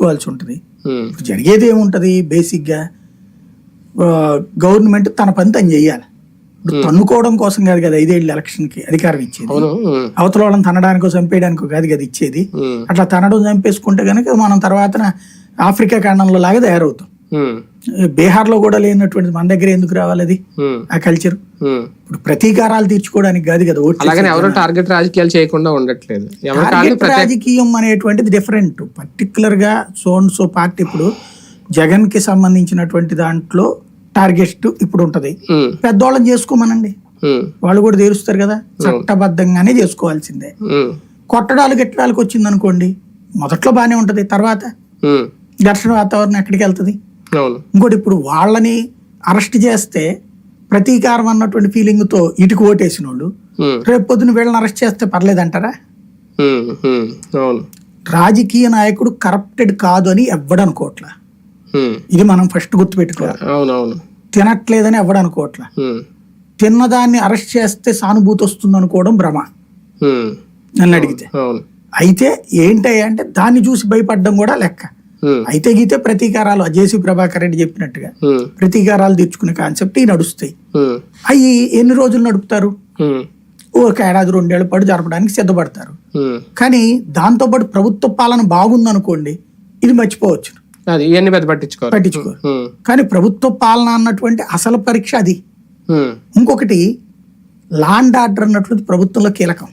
ఇవ్వాల్సి ఉంటుంది. జరిగేది ఏముంటది? బేసిక్గా గవర్నమెంట్ తన పని తను చెయ్యాలి తన్నుకోవడం కోసం కాదు కదా ఐదేళ్ళు ఎలక్షన్కి అధికారం ఇచ్చేది. అవతల వాళ్ళని తనడానికో చంపేయడానికో కాదు కదా ఇచ్చేది. అట్లా తనడం చంపేసుకుంటే కనుక మనం తర్వాత ఆఫ్రికా ఖండంలో లాగా తయారవుతాం. ఉమ్, బీహార్లో కూడా లేనటువంటి మన దగ్గర ఎందుకు రావాలి అది? ఆ కల్చర్. ఇప్పుడు ప్రతీకారాలు తీర్చుకోవడానికి కాదు కదా ఓట్ అలాగని ఎవరు టార్గెట్ రాజకీయాలు చేయకుండా ఉండట్లేదు. టార్గెట్ రాజకీయం అనేటువంటిది డిఫరెంట్ పర్టికులర్గా సోన్ సో పార్టీ ఇప్పుడు జగన్కి సంబంధించినటువంటి దాంట్లో టార్గెట్ ఇప్పుడు ఉంటది పెద్దోళ్ళని చేసుకోమనండి. వాళ్ళు కూడా తీరుస్తారు కదా? చట్టబద్ధంగానే చేసుకోవాల్సిందే. కొట్టడాలు గిట్టడాలకు వచ్చింది అనుకోండి మొదట్లో బానే ఉంటది. తర్వాత ఘర్షణ వాతావరణం ఎక్కడికి వెళ్తది? ఇంకోటి ఇప్పుడు వాళ్ళని అరెస్ట్ చేస్తే ప్రతీకారం అన్నటువంటి ఫీలింగ్తో ఇటుకు ఓటేసిన వాళ్ళు రేపు పొద్దున వీళ్ళని అరెస్ట్ చేస్తే పర్లేదంటారా? రాజకీయ నాయకుడు కరప్టెడ్ కాదు అని ఎవ్వడనుకోవట్లా ఇది మనం ఫస్ట్ గుర్తుపెట్టుకోవాలి. అవును అవును తినట్లేదని ఎవ్వడనుకోవట్లా తిన్నదాన్ని అరెస్ట్ చేస్తే సానుభూతి వస్తుంది అనుకోవడం భ్రమ. నన్ను అడిగితే. అయితే ఏంటయ్యా అంటే దాన్ని చూసి భయపడడం కూడా లెక్క. అయితే గీతే ప్రతీకారాలు జేసీ ప్రభాకర్ రెడ్డి చెప్పినట్టుగా ప్రతీకారాలు తెచ్చుకునే కాన్సెప్ట్ ఈ నడుస్తాయి. అవి ఎన్ని రోజులు నడుపుతారు? ఒక ఏడాది రెండేళ్ళ పాటు జరపడానికి సిద్ధపడతారు. కానీ దాంతోపాటు ప్రభుత్వ పాలన బాగుందనుకోండి ఇది మర్చిపోవచ్చు. ఇవన్నీ పెద్ద పట్టించుకోరు. ఉమ్, కానీ ప్రభుత్వ పాలన అన్నటువంటి అసలు పరీక్ష అది. ఇంకొకటి లాండ్ ఆర్డర్ అన్నటువంటి ప్రభుత్వంలో కీలకం.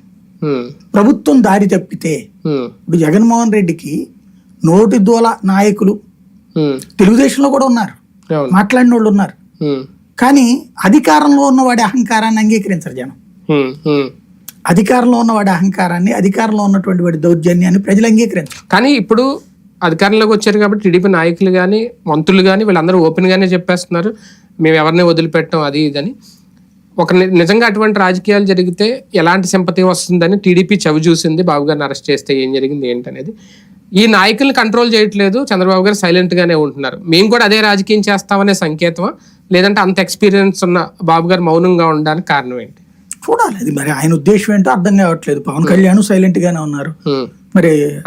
ప్రభుత్వం దారి తప్పితే ఇప్పుడు జగన్మోహన్ రెడ్డికి నోటి దూల నాయకులు. తెలుగుదేశంలో కూడా ఉన్నారు. మాట్లాడిన వాళ్ళు ఉన్నారు. కానీ అధికారంలో ఉన్నవాడి అహంకారాన్ని అంగీకరించరు జనం. అధికారంలో ఉన్నవాడి అహంకారాన్ని అధికారంలో ఉన్నటువంటి వాడి దౌర్జన్యాన్ని ప్రజలు అంగీకరించరు. కానీ ఇప్పుడు అధికారంలోకి వచ్చారు కాబట్టి టీడీపీ నాయకులు కానీ మంత్రులు కానీ వీళ్ళందరూ ఓపెన్ గానే చెప్పేస్తున్నారు. మేము ఎవరిని వదిలిపెట్టాం అది ఇదని ఒక నిజంగా అటువంటి రాజకీయాలు జరిగితే ఎలాంటి సింపతి వస్తుందని టీడీపీ చవి చూసింది. బాబు గారిని అరెస్ట్ చేస్తే ఏం జరిగింది ఏంటనేది. ఈ నాయకుల్ని కంట్రోల్ చేయట్లేదు. చంద్రబాబు గారు సైలెంట్ గానే ఉంటున్నారు. మేము కూడా అదే రాజకీయం చేస్తామనే సంకేతమా? లేదంటే అంత ఎక్స్పీరియన్స్ ఉన్న బాబు గారు మౌనంగా ఉండడానికి కారణం ఏంటి? చూడాలి. అది మరి ఆయన ఉద్దేశం ఏంటో అర్థం కావట్లేదు. పవన్ కళ్యాణ్ సైలెంట్ గానే ఉన్నారు. మరి